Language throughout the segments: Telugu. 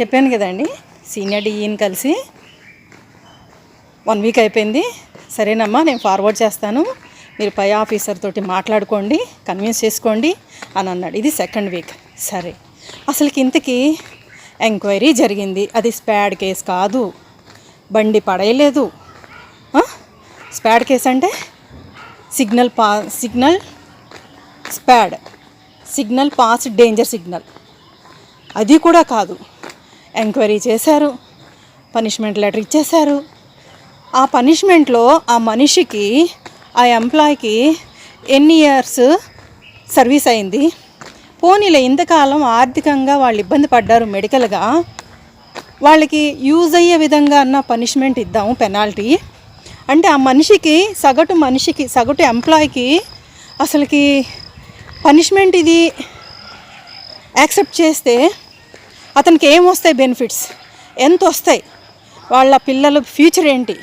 చెప్పాను కదండి. సీనియర్ డిఈని కలిసి వన్ వీక్ అయిపోయింది. సరేనమ్మా నేను ఫార్వర్డ్ చేస్తాను. మీరు పై ఆఫీసర్ తోటి మాట్లాడుకోండి కన్విన్స్ చేసుకోండి అని అన్నాడు. ఇది సెకండ్ వీక్. సరే. అసలుకి ఇంతకీ ఎంక్వైరీ జరిగింది. అది స్పాడ్ కేస్ కాదు. బండి పడేయలేదు. స్పాడ్ కేస్ అంటే సిగ్నల్ పా signal SPAD. Signal pass danger signal. అది కూడా కాదు. ఎంక్వైరీ చేశారు. పనిష్మెంట్ లెటర్ ఇచ్చేశారు. ఆ పనిష్మెంట్లో ఆ మనిషికి ఆ ఎంప్లాయ్కి ఎన్ని ఇయర్స్ సర్వీస్ అయింది? పోనీలే ఇంతకాలం ఆర్థికంగా వాళ్ళు ఇబ్బంది పడ్డారు మెడికల్గా. వాళ్ళకి యూజ్ అయ్యే విధంగా అన్న పనిష్మెంట్ ఇద్దాము పెనాల్టీ. అంటే ఆ మనిషికి సగటు మనిషికి సగటు ఎంప్లాయ్కి అసలుకి పనిష్మెంట్ ఇది యాక్సెప్ట్ చేస్తే అతనికి ఏం వస్తాయి బెనిఫిట్స్ ఎంత వస్తాయి? వాళ్ళ పిల్లల ఫ్యూచర్ ఏంటి?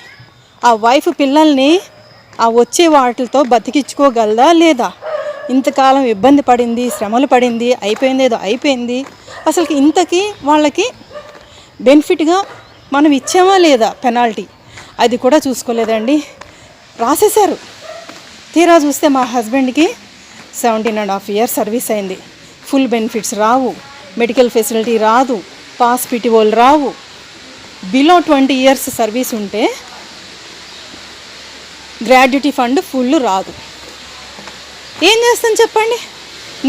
ఆ వైఫ్ పిల్లల్ని ఆ వచ్చే వాటితో బతికించుకోగలదా లేదా? ఇంతకాలం ఇబ్బంది పడింది శ్రమలు పడింది అయిపోయింది ఏదో అయిపోయింది. అసలుకి ఇంతకీ వాళ్ళకి బెనిఫిట్గా మనం ఇచ్చామా లేదా పెనాల్టీ అది కూడా చూసుకోలేదండి. రాసేశారు. తీరా చూస్తే మా హస్బెండ్కి seventeen and half years service అయింది. ఫుల్ బెనిఫిట్స్ రావు. మెడికల్ ఫెసిలిటీ రాదు పాస్ పిటిఓలు రావు. బిలో ట్వంటీ ఇయర్స్ సర్వీస్ ఉంటే గ్రాడ్యుటీ ఫండ్ ఫుల్ రాదు. ఏం చేస్తాను చెప్పండి?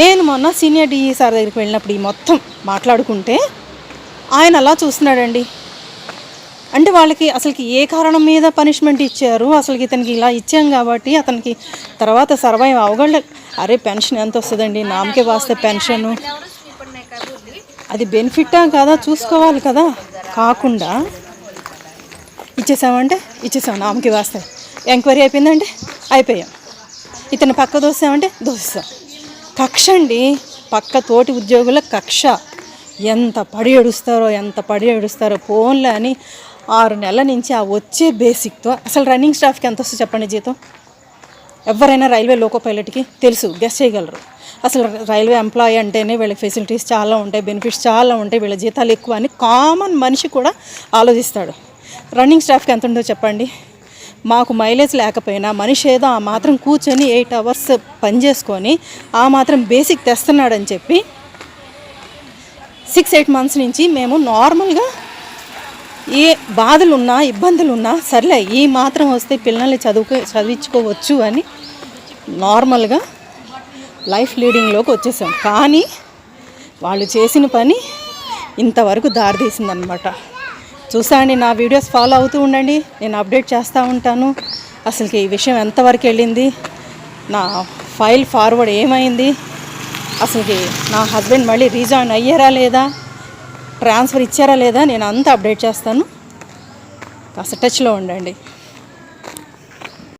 నేను మొన్న సీనియర్ డిఈ సార్ దగ్గరికి వెళ్ళినప్పుడు ఈ మొత్తం మాట్లాడుకుంటే ఆయన అలా చూస్తున్నాడండి. అంటే వాళ్ళకి అసలుకి ఏ కారణం మీద పనిష్మెంట్ ఇచ్చారు? అసలుకి ఇతనికి ఇలా ఇచ్చాం కాబట్టి అతనికి తర్వాత సర్వైవ్ అవగల అరే పెన్షన్ ఎంత వస్తుందండి? నామకే వాస్తే పెన్షన్. అది బెనిఫిట్టా కాదా? చూసుకోవాలి కదా? కాకుండా ఇచ్చేసామంటే ఇచ్చేసాం. నామకి వాస్తాయి ఎంక్వైరీ అయిపోయిందంటే అయిపోయాం. ఇతను పక్క దోసామంటే దోస్తాం కక్ష అండి. పక్క తోటి ఉద్యోగుల కక్ష. ఎంత పడి ఏడుస్తారో ఎంత పడి ఏడుస్తారో ఫోన్లే అని ఆరు నెలల నుంచి ఆ వచ్చే బేసిక్తో అసలు రన్నింగ్ స్టాఫ్కి ఎంత వస్తుంది చెప్పండి జీతం? ఎవరైనా రైల్వే లోకో పైలట్కి తెలుసు గెస్ చేయగలరు. అసలు రైల్వే ఎంప్లాయీ అంటేనే వీళ్ళకి ఫెసిలిటీస్ చాలా ఉంటాయి బెనిఫిట్స్ చాలా ఉంటాయి వీళ్ళ జీతాలు ఎక్కువ అని కామన్ మనిషి కూడా ఆలోచిస్తాడు. రన్నింగ్ స్టాఫ్కి ఎంత ఉందో చెప్పండి? మాకు మైలేజ్ లేకపోయినా మనిషి ఏదో ఆ మాత్రం కూర్చొని ఎయిట్ అవర్స్ పని చేసుకొని ఆ మాత్రం బేసిక్ తెస్తున్నాడని చెప్పి సిక్స్ ఎయిట్ మంత్స్ నుంచి మేము నార్మల్గా ఏ బాధలున్నా ఇబ్బందులున్నా ఇబ్బందులు ఉన్నా సర్లే ఈ మాత్రం వస్తే పిల్లల్ని చదువుకో చదివించుకోవచ్చు అని నార్మల్గా లైఫ్ లీడింగ్లోకి వచ్చేసాం. కానీ వాళ్ళు చేసిన పని ఇంతవరకు దారితీసిందనమాట. చూసాండి నా వీడియోస్ ఫాలో అవుతూ ఉండండి. నేను అప్డేట్ చేస్తూ ఉంటాను. అసలుకి ఈ విషయం ఎంతవరకు వెళ్ళింది? నా ఫైల్ ఫార్వర్డ్ ఏమైంది? అసలుకి నా హస్బెండ్ మళ్ళీ రీజాయిన్ అయ్యారా లేదా? ట్రాన్స్ఫర్ ఇచ్చారా లేదా నేను అంతా అప్డేట్ చేస్తాను. కాస్త టచ్లో ఉండండి.